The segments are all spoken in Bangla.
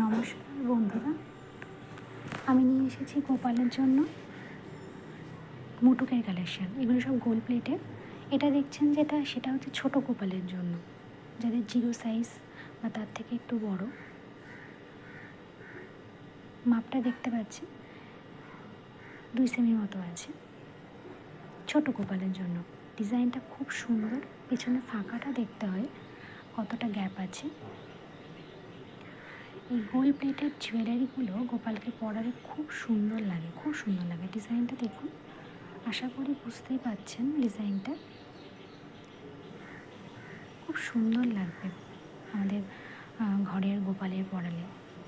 নমস্কার বন্ধুরা। আমি নিয়ে এসেছি গোপালের জন্য মুটুকের কালেকশন। এগুলো সব গোল প্লেটের এটা দেখছেন যেটা, সেটা হচ্ছে ছোট গোপালের জন্য। যাদের জিরো সাইজ বা তার থেকে একটু বড়। মাপটা দেখতে পাচ্ছি দুই সেমির মতো আছে। ছোট গোপালের জন্য। ডিজাইনটা খুব সুন্দর। পেছনে ফাঁকাটা দেখতে হয়। কতটা গ্যাপ আছে। এই গোল প্লেটের জুয়েলারিগুলো গোপালকে পরালে খুব সুন্দর লাগে, খুব সুন্দর লাগে। ডিজাইনটা দেখুন। আশা করি বুঝতেই পারছেন ডিজাইনটা। খুব সুন্দর লাগবে আমাদের ঘরের গোপালের পড়ালে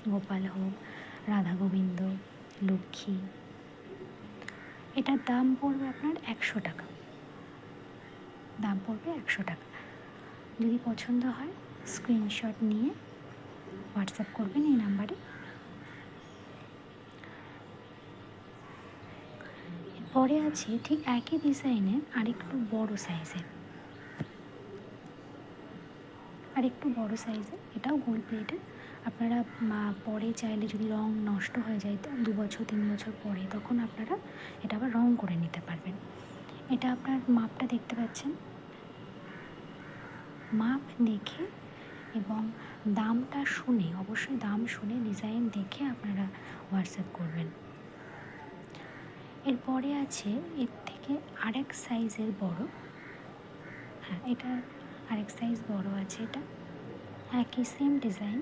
গোপাল হোক, রাধা গোবিন্দ, লক্ষ্মী। এটার দাম পড়বে আপনার একশো টাকা। দাম পড়বে একশো টাকা। যদি পছন্দ হয় স্ক্রিনশট নিয়ে হোয়াটসঅ্যাপ করবেন এই নাম্বারে। পরে আছে ঠিক একই ডিজাইনের আরেকটু বড় সাইজের আর একটু বড় সাইজের এটাও গোল প্লেটের আপনারা পরে চাইলে যদি রং নষ্ট হয়ে যায় দু বছর, তিন বছর পরে, তখন আপনারা এটা আবার রং করে নিতে পারবেন। এটা আপনার মাপটা দেখতে পাচ্ছেন। মাপ দেখে এবং দামটা শুনে, অবশ্যই দাম শুনে ডিজাইন দেখে আপনারা হোয়াটসঅ্যাপ করবেন। এরপরে আছে, এর থেকে আরেক সাইজের বড়। হ্যাঁ এটা আরেক সাইজ বড় আছে এটা। একই সেম ডিজাইন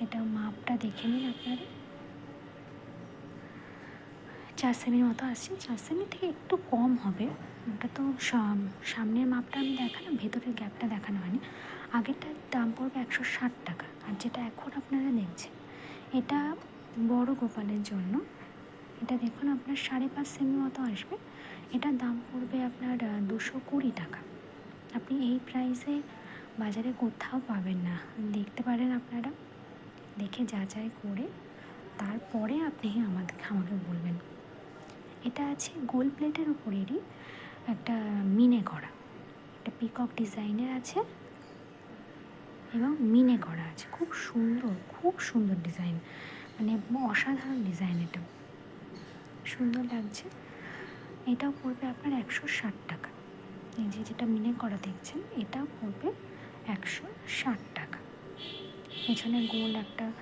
এটা মাপটা দেখে নিন আপনারা। চার সেমির মতো আসছে। চার সেমি থেকে একটু কম হবে। ওটা তো সাম- সামনের মাপটা আমি দেখালাম, ভেতরের গ্যাপটা দেখানো হয়নি। আগেরটার দাম পড়বে একশো ষাট টাকা। আর যেটা এখন আপনারা দেখছেন, এটা বড় গোপালের জন্য। এটা দেখুন, আপনার সাড়ে পাঁচ সেমি মতো আসবে। এটার দাম পড়বে আপনার দুশো কুড়ি টাকা। আপনি এই প্রাইসে বাজারে কোথাও পাবেন না। দেখতে পারেন আপনারা। দেখে যাচাই করে তারপরে আপনি আমাদের, আমাকে বলবেন। এটা আছে গোল প্লেটের উপরেরই একটা মিনে করা। একটা পিকক ডিজাইনের আছে এবং মিনে করা আছে। খুব সুন্দর খুব সুন্দর ডিজাইন মানে অসাধারণ ডিজাইন এটা। সুন্দর লাগছে। এটাও পড়বে আপনার একশো ষাট টাকা। এই যে যেটা মিনে করা দেখছেন, এটাও পড়বে একশো ষাট টাকা। পেছনে গোল একটা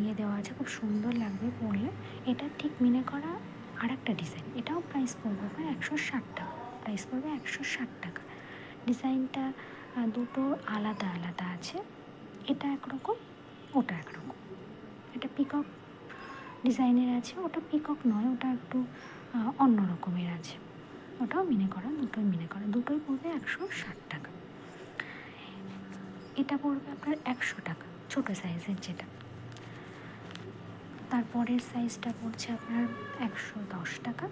ইয়ে দেওয়া আছে। খুব সুন্দর লাগবে পরলে। এটা ঠিক মিনে করা আর একটা ডিজাইন এটাও প্রাইস পড়বে আপনার একশো ষাট টাকা। প্রাইস পড়বে একশো ষাট টাকা। ডিজাইনটা দুটো আলাদা আলাদা আছে। এটা একরকম, ওটা একরকম। এটা পিকক ডিজাইনের আছে। ওটা পিকক নয়, ওটা একটু অন্য রকমের আছে। ওটাও মিনে করা, দুটোই মিনে করা। দুটোই পড়বে একশো ষাট টাকা। এটা পড়বে আপনার একশো টাকা। ছোটো সাইজের যেটা। তারপরের সাইজটা পড়ছে আপনার একশো দশ টাকা।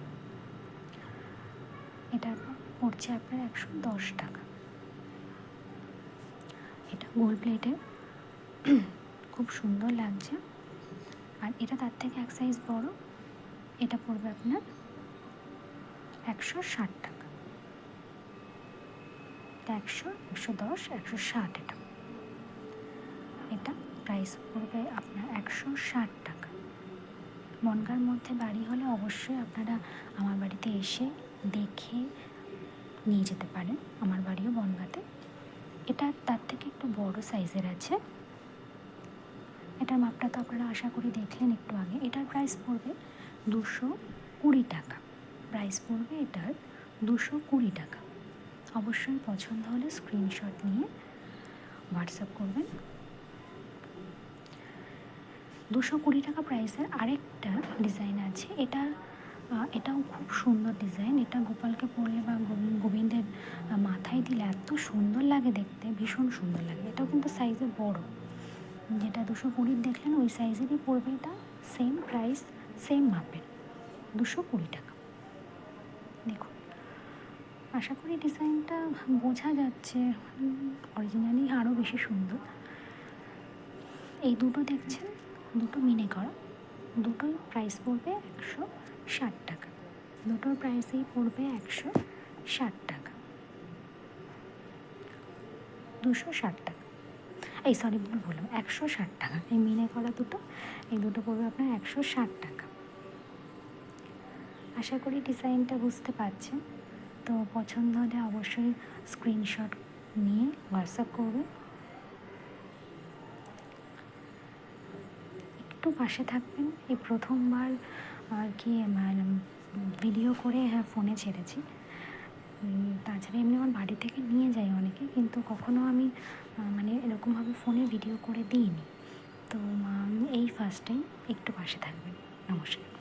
এটা পড়ছে আপনার একশো দশ টাকা। এটা গোল প্লেটে খুব সুন্দর লাগছে। আর এটা তার থেকে এক সাইজ বড়। এটা পড়বে আপনার একশো ষাট টাকা। একশো একশো দশ, একশো ষাট এটা। এটা প্রাইস পড়বে আপনার একশো ষাট টাকা। বনগার মধ্যে বাড়ি হলে অবশ্যই আপনারা আমার বাড়িতে এসে দেখে নিয়ে যেতে পারেন, আমার বাড়িও বনগাতে। এটা তার থেকে একটু বড় সাইজের আছে। এটার মাপটা তো আপনারা আশা করি দেখলেন একটু আগে। এটার প্রাইস পড়বে দুশো কুড়ি টাকা। প্রাইস পড়বে এটার দুশো কুড়ি টাকা। অবশ্যই পছন্দ হলে স্ক্রিনশট নিয়ে হোয়াটসঅ্যাপ করবেন। দুশো কুড়ি টাকা প্রাইসের আরেকটা ডিজাইন আছে। এটা এটাও খুব সুন্দর ডিজাইন এটা গোপালকে পরলে বা গোবিন- গোবিন্দের মাথায় দিলে এত সুন্দর লাগে দেখতে, ভীষণ সুন্দর লাগে। এটাও কিন্তু সাইজে বড়। যেটা দুশো কুড়ির দেখলেন, ওই সাইজেরই পড়বে এটা সেম প্রাইস সেম মাপের। দুশো কুড়ি টাকা। দেখুন, আশা করি ডিজাইনটা বোঝা যাচ্ছে। অরিজিনালি আরও বেশি সুন্দর। এই দুটো দেখছেন দুটো মিনে করা। দুটোই প্রাইস পড়বে একশো ষাট টাকা। দুটোর প্রাইসেই পড়বে একশো ষাট টাকা। দুশো ষাট টাকা। এই সরি ভুল বললাম, একশো ষাট টাকা। এই মিনে করা দুটো, এই দুটো পড়বে আপনার একশো ষাট টাকা। আশা করি ডিজাইনটা বুঝতে পারছেন। তো পছন্দ হলে অবশ্যই স্ক্রিনশট নিয়ে হোয়াটসঅ্যাপ করবে একটু পাশে থাকবেন। এই প্রথমবার আর কি ভিডিও করে হ্যাঁ ফোনে ছেড়েছি। তাছাড়া এমনি আমার বাড়ি থেকে নিয়ে যাই অনেকে, কিন্তু কখনো আমি মানে এরকমভাবে ফোনে ভিডিও করে দিইনি। তো এই ফার্স্ট টাইম একটু পাশে থাকবেন। নমস্কার।